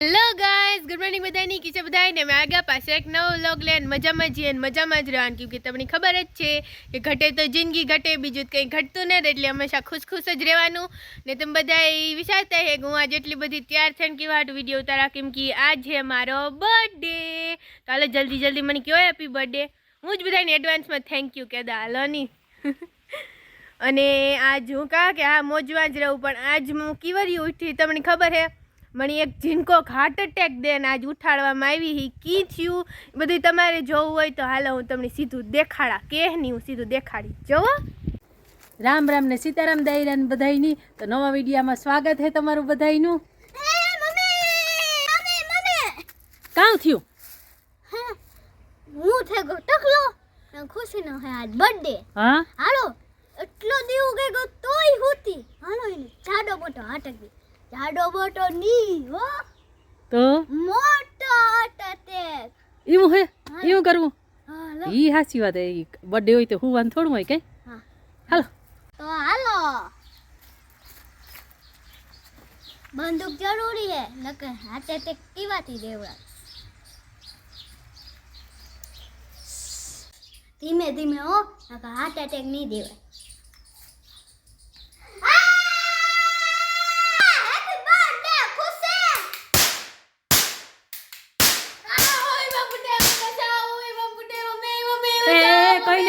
Hello guys good morning બધાની. કીચે બધાને મેં આગા પાસે એક નવો વ્લોગ લઈને મજામાં જઈએ અને મજામાં જ રહેવાનું કેમ કે તમને ખબર જ છે કે ઘટે તો જિંદગી ઘટે, બીજું કંઈ ઘટતું નથી, એટલે હંમેશા ખુશ ખુશ જ રહેવાનું. ને તમે બધા એ વિચારતા હે કે હું આજે એટલી બધી તૈયાર થઈને કેવા વીડિયો ઉતારા કેમ કે આજ છે મારો બર્થડે તો હાલો જલ્દી જલ્દી મને કયો હેપી બર્થડે હું જ બધાને એડવાન્સમાં થેન્ક યુ કહેતા. હાલો નહીં અને આજ હું કહા કે હા મોજવા જ રહું, પણ આજ હું કીવરી ઉઠી? તમને ખબર હે? મને એક જીનકો હાર્ટ એટેક દે ને આજ ઉઠાડવામાં આવી હી. કી થયું? બધું તમારે જોવું હોય તો હાલો હું તમને સીધું દેખાડા કે નહીં હું સીધું દેખાડી. જોવો? રામ રામ ને સીતારામ દાયરા ને બધાયની. તો નવા વિડીયામાં સ્વાગત છે તમારું બધાયનું. કાં થયું? હું થઈ ગયો ટકલો. ને ખુશીનો હે આજ બર્થડે હા? હાલો એટલો દીવ ગયો તોય હોતી. હાલો એને જાડો મોટો હાટકી જાડો મોટો ની હો. તો? મોટો અટેક એવું હે? ઈમ કરવું? ઈ હાચી વાત હે. બર્થડે હોય તો હુવાનું થોડું હોય કઈ? હાલો. તો હાલો. બંદૂક જરૂરી હે નકર હાથે તે કીવાતી દેવડા ધીમે ધીમે હો. નકર હાર્ટ એટેક નહીં દેવાય.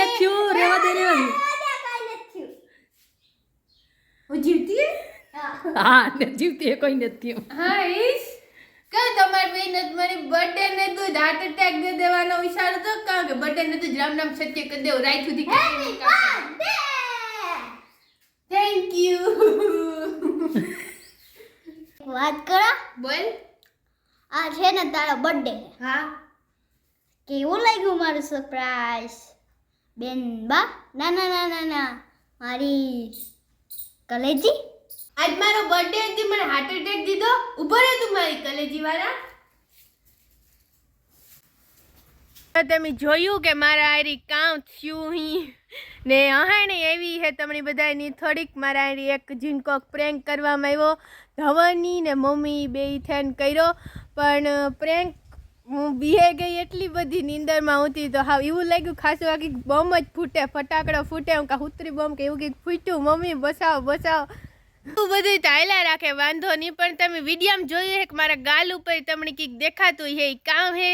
નથી થયું રેવા દે રેવા દે હું જીવતી હા ને જીવતી એ નથી. થયું હા ઈશ. કે તમારી બેન મારી બર્થડે ને તું હાર્ટ એટેક દે દેવાનો વિચાર હતો? કારણ કે બર્થડે ને તું રામ નામ સત્ય કરી દેવું રાઈ સુધી થેન્ક યુ વાત કરો? બોલ. આ છે ને તારો બર્થડે હા. કેવું લાગ્યું મારું સરપ્રાઈઝ બેન બા ના ના ના ના ના. મારી કલેજી? આજ મારો બર્થડે હતી મને હાર્ટ એટેક દીધો. ઊભો રહે તું મારી કલેજી વાળા તમે જોયું કે મારા આરી કામ થયું હી ને અહાણી એવી હે તમને બધાની થોડીક. મારા આરી એક જીનકોક પ્રેન્ક કરવામાં આવ્યો. ધવની ને મમ્મી બે થેન કર્યો. પણ પ્રેન્ક હું બીહે ગઈ એટલી બધી નીંદરમાં હતી તો હા એવું લાગ્યું ખાસું કંઈક બમ જ ફૂટે, ફટાકડો ફૂટે, હું કા હુતરી બમ કે એવું કંઈક ફૂટ્યું. મમ્મી, બસાવો બસાવો. એવું બધું ચાલ્યા રાખે, વાંધો નહીં, પણ તમે વિડીયામાં જોયું કે મારા ગાલ ઉપર તમને કંઈક દેખાતું હે કામ હે?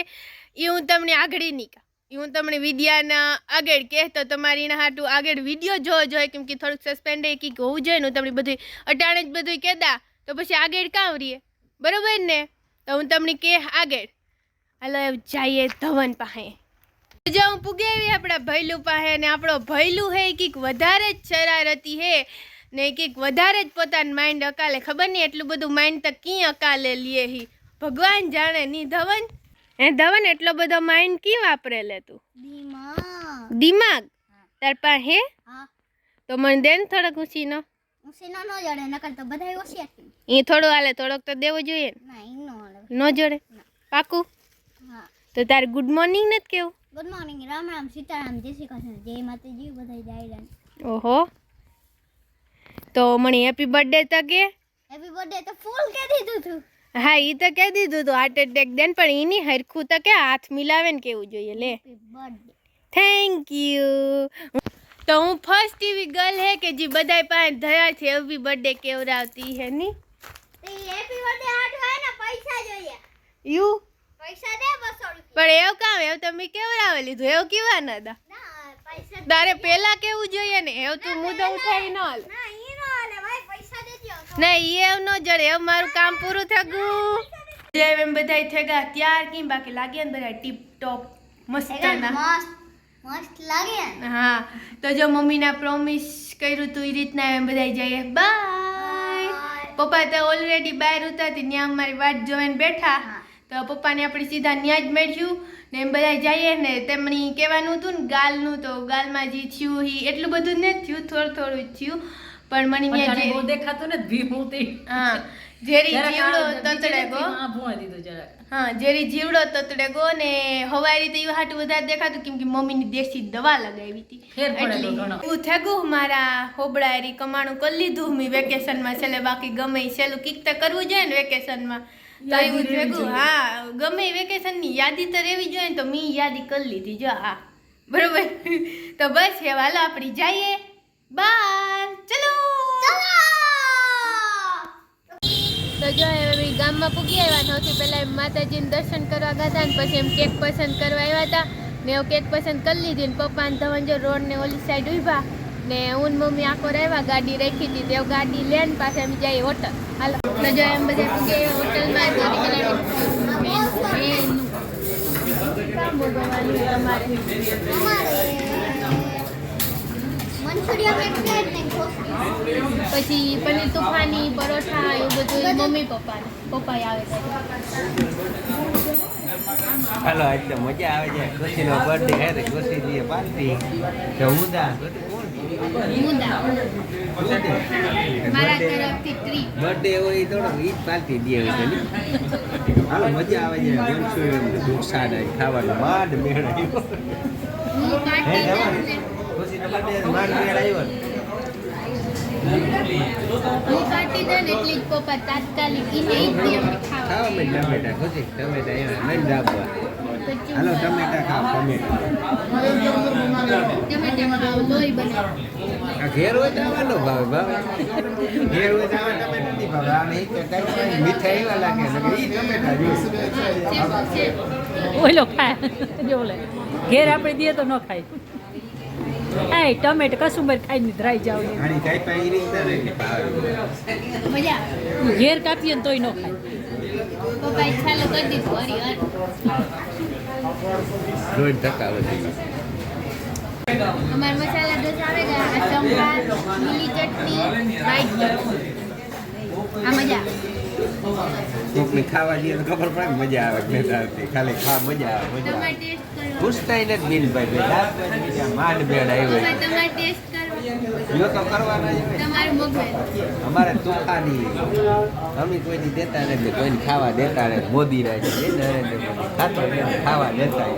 એ હું તમને આગળ નહીં હું તમને વિદ્યાના આગળ કહેતો તમારી એના હાટું આગળ વીડિયો જોવો જોઈએ, કેમ કે થોડુંક સસ્પેન્ડ એ કંઈક હોવું જોઈએ હું તમને બધું અટાણે જ બધું કહેતા તો પછી આગળ કામ રહીએ બરાબર ને? તો હું તમને કહે આગળ. હાલો જઈએ ધવન પાસે. જો હું પૂગે આવી આપણા ભૈલું પાસે ને આપણો ભૈલું હે કંઈક વધારે જ શરારતી હે ને કંઈક વધારે જ પોતાનું માઇન્ડ અકાલે. ખબર નહીં એટલું બધું માઇન્ડ તો કી અકાલે લીએ હી? ભગવાન જાણે નહીં. ધવન એ ધવન એટલો બધો માઇન્ડ કી વાપરે લે તું? દિમાગ. તાર પાસે હે? તો મને દે ને થોડોક ઉછીનો. ઉસીનો ન જડે નકર તો બધાય ઓછી એ થોડું હાલે થોડોક તો દેવો જોઈએ ને. ના ઈ નો હાલે. ન જોડે? પાકું? તો તારે ગુડ મોર્નિંગ નથી કેવું? ગુડ મોર્નિંગ રામ રામ સીતારામ જય શ્રી કૃષ્ણ જય માતાજી બધાય જાયરાન ઓહો. તો મને હેપી બર્થડે તો કે? હેપી બર્થડે તો ફૂલ કે દીધું તું. હા એ તો કહી દીધું તો હાર્ટ એટેક દેન પણ એની હરખું તો કે હાથ મિલાવે ને કેવું જોઈએ લે. હેપી બર્થડે થેન્ક યુ તો હું ફર્સ્ટ એવી ગર્લ હે કે જે બધાય પાસે ધયા છે એવી બર્થડે કેવડાવતી હે ની? તે હેપી બર્થડે હાટ હોય ને પૈસા જોઈએ. યુ? પૈસા દે બસો રૂપિયા. પણ એવું કામ એવું તમે કેવડાવે લીધું? એવું કેવા ન દા? તારે પેલા કેવું જોઈએ ને? એવું તું મુદ્દો ઉઠાવી ન હાલ. ના ઈ એવું ન જડે એવું મારું કામ પૂરું થયું જય એમ બધાય થેગા ત્યાર કેમ બાકી લાગ્યા ને બધા ટીપ ટોપ મસ્ત મસ્ત મસ્ત લાગે. હા તો જો મમ્મીના પ્રોમિસ કર્યું તું એ રીતના એમ બધા જઈએ. બાય પપ્પા તો ઓલરેડી બહાર ઉતારતી ત્યાં અમારી વાટ જોઈને બેઠા. તો પપ્પાને આપણે સીધા ત્યાં જ મેળ્યું ને એમ બધા જઈએ ને તેમની કહેવાનું હતું ને ગાલનું તો ગાલમાં જે થયું ઈ એટલું બધું ને થયું થોડું થોડું જ થયું. પણ મને ત્યાં જે દેખાતું ને ભીમુતી હા જેરી જીવડો તતડેગો હા જેરી જીવડો તતડેગો ને હવારી તો એ હાટું વધારે દેખાતું કેમ કે મમ્મીની દેશી દવા લગાવી હતી એટલી. એવું થેગું મારા હોબળા એરી કમાણું કરી લીધું. મેં વેકેશનમાં છેલ્લે બાકી ગમે છેલ્લું કીક તો કરવું જોઈએ ને વેકેશનમાં. તો એવું થેગું હા. ગમે વેકેશનની યાદી તો રહેવી જોઈએ ને તો મેં યાદી કરી લીધી. જો હા બરોબર? તો બસ, હવે હાલો આપણી જઈએ. બાય ચલો! તો જો, હવે ગામમાં પૂગી આવ્યા સૌથી પહેલાં એમ માતાજીને દર્શન કરવા ગયા ને પછી એમ કેક પસંદ કરવા આવ્યા હતા મેં કેક પસંદ કરી લીધી ને પપ્પા ને ધવન જો રોડ ને ઓલી સાઈડ ઊભા. ને હું મમ્મી આખો રહેવા ગાડી રાખી હતી. તે ગાડી લેન પાસે અમે જઈએ હોટલ. હાલો. તો જો એમ બધા પૂગી હોટલમાં પછી પનીર તુફાની, પરોઠા, એવું બધું મમ્મી પપ્પા પપ્પા આવે છે. હાલો એટલે મજા આવે છે. ખુશીનો બર્થડે હે તો ખુશી દીએ પાર્ટી. તો હું દા મુદ્દા મારા તરફથી ટ્રીપ બર્થડે હોય થોડો ઈ જ દે હોય છે હાલો મજા આવે છે. મંચુરિયન ઢોસા ખાવાનું માંડ મેળ આવ્યો. હું દે ને. એટલે જ પપ્પા તાત્કાલિક ઈને જ ખાવા ખાવા મેં ટમેટા ખુશી ટમેટા દાબવા પછી હાલો ટમેટા ખાવ ટમેટા. ઘેર હોય તો ભાવે ભાવે. ઘેર હોય તો ટમેટા નથી ભાવે. આ નહીં તો મીઠા એવા લાગે એટલે ઈ ટમેટા જોઈશે ઓલો ખાય. જો લે ઘેર આપણે દઈએ તો ન ખાય. ખાય ટમેટ કસુંબર ખાઈને ધરાઈ જાવ આની કાંઈ પાઈ રીતે મજા ઘેર કાપીએ ને તોય ન ખાય. પપ્પાએ ચાલુ કરી દીધું હરી હર. દોઢ ટકા વધી અમાર મસાલા ઢોસા આવે ગયા આ લીલી ચટણી વ્હાઈટ આ મજા. ખાવા જઈએ તો ખબર પડે મજા આવે કે નથી આવતી. ખાલી ખા મજા આવે મજા આવે. કરવા પૂછતાય નથી ભાઈ. રાત માંડ બેડ આવ્યો તમારે ટેસ્ટ કરવા જો તો કરવાના અમારે તુફાની. અમે કોઈને દેતા નથી કોઈને ખાવા દેતા નથી. મોદી રહે છે નરેન્દ્ર મોદી. ખાતો ખાવા દેતા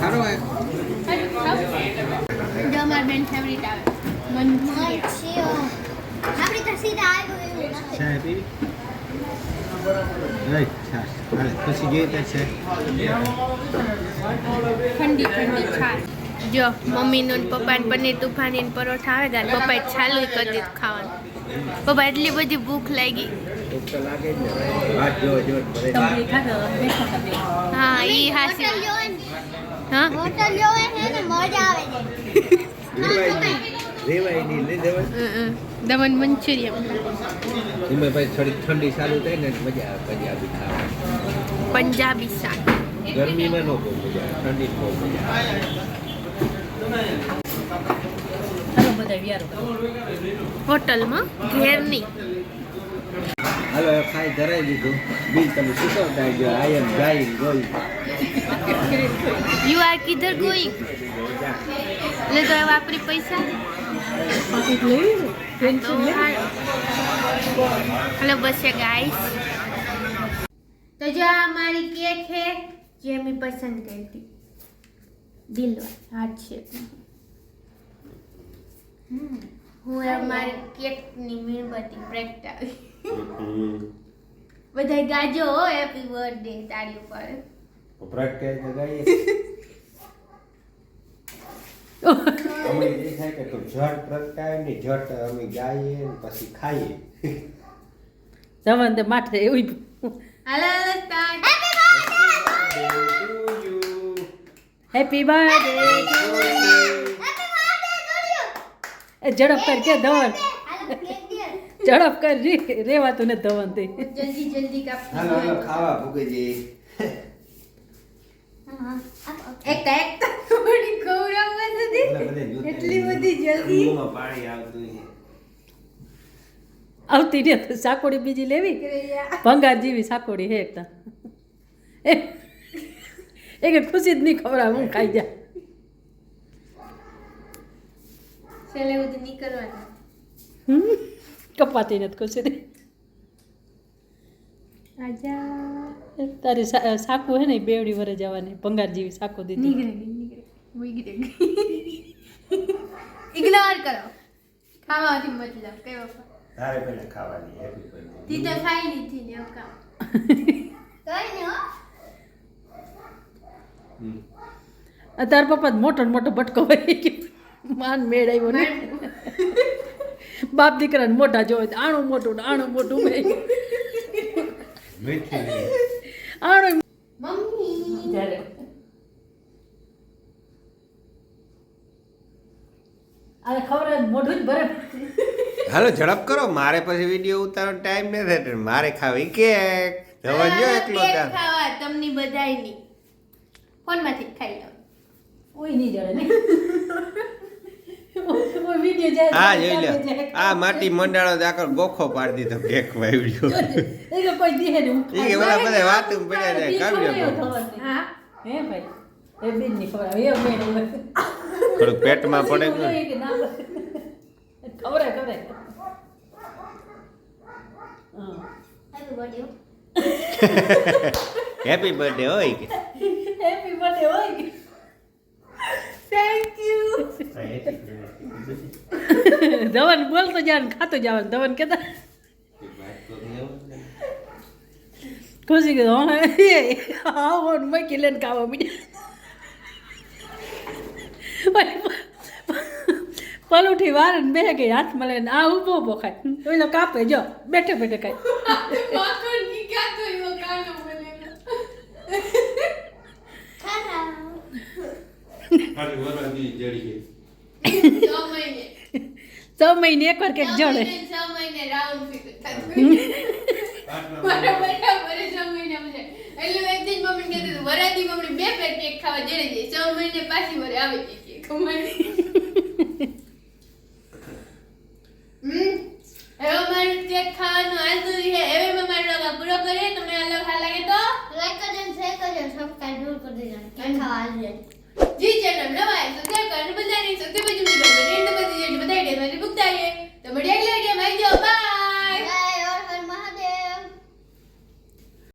સારો બેન ફેવરિટ આવે. આપણી તો સીધા આવ્યું એવું નથી. પછી જોઈએ તો છે ઠંડી ઠંડી છાશ. જો મમ્મીનું ને પપ્પાને પનીર તુફાની પરોઠા આવે ગયા પપ્પાએ ચાલુ કરી દીધું ખાવાનું. પપ્પા એટલી બધી ભૂખ લાગી. હા ઈ હાસી. હા જોવે ને મજા આવે રેવાય નહીં લઈ દેવાય એમાં ભાઈ થોડી ઠંડી ચાલુ થાય ને મજા આવે પંજાબી ખાવા. પંજાબી શાક. ગરમીમાં નો બહુ મજા આવે ઠંડી બહુ મજા આવે. હાલો બધા વ્યારો કરો. હોટલમાં ઘેરની. હાલો ખાઈ ધરાઈ દીધું બિલ તમે જો આઈ એમ ગાઈ ગોઈ. યુ આર કિધર ગોઈંગ એટલે તો આપણી વાપરી પૈસા. હેલો બસ છે ગાઈસ તો જો આ મારી કેક છે જે મેં પસંદ કરી હતી. દિલવા હાર્ટ શેપ હું મારી કેકની મીણબત્તી પ્રગટાવી. બધા ગાજો હેપી હેપી બર્થડે તારી ઉપર. પ્રગટાવી તો ગાઈએ. અમે એ થાય કે તો ઝટ પ્રગટાય ને ઝટ અમે ગાઈએ ને પછી ખાઈએ. જવાનું તે માથે એવું હાલો હાલો સ્ટાર્ટ હેપી બર્થડે એ ઝડપ કર કે ધવન. ઝડપ કર રી. રેવાતું ને ધવન તે. જલ્દી જલ્દી હાલો હાલો ખાવા ભૂગે જી એક એક તો થોડી ખવડાવવા સુધી એટલી બધી જલ્દી? પાણી આવતું છે. આવતી ને સાકોડી બીજી લેવી? ભંગાર જેવી સાકોડી હે એકતા એ એ ખુશી જ નહીં ખબર હું ખાઈ જા? કપાતી નથી ખુશી તારી સાકુ હે ને બેવડી વરે જવાની ભંગાર જેવી સાકુ દીધી. ઇગ્નોર કરો. ખાવાથી મતલબ કઈ પપ્પા તારે પેલા ખાવાની હેપી બર્થડે તી તો ખાઈ લીધી ને એવું કામ કઈ આ તાર પપ્પા મોટો ને મોટો ભટકો હોય કે માન મેળ આવ્યો ને. બાપ દીકરાને મોટા જોવે તો આણું મોટું આણું મોટું આણું મમ્મી. ત્યારે ખબર મોઢું જ ભરે. હાલો ઝડપ કરો. મારે પછી વીડિયો ઉતારવાનો ટાઈમ નથી થાય મારે ખાવી કેક. જવા જો એકલો ત્યાં. ખાવા તમને બધાયની ફોનમાંથી જ ખાઈ લો. કોઈ ની જડે ને આ જોઈ લે. આ માટી મંડાળો દાખલ ગોખો પાડી દીધો કેક વાવ્યો એ કે કોઈ દીહે ને હું કે બધા બધા વાતું પડ્યા જાય કાવ્યો હા. હે ભાઈ? એ બેનની ખબર એ થોડુંક પેટમાં પડે કે ના ખબર ખબર હેપી બર્થડે હોય કે? હેપી બર્થડે હોય કે? થેન્ક યુ ધવન બોલતો જાવ ખાતો જાવ ધવન કેતા ખુશી કીધું હા હા મકી લઈને ખાવા મીડ્યા પલુઠી વાર ને બે હાથ મળે ને આ ઊભો ઊભો ખાય ઓલો કાપે જો બેઠે બેઠે ખાય કી છ મહિને એક વાર કંઈક જડે વરે બે પેટ ખાવા જડે છ મહિને પાછી વરે આવી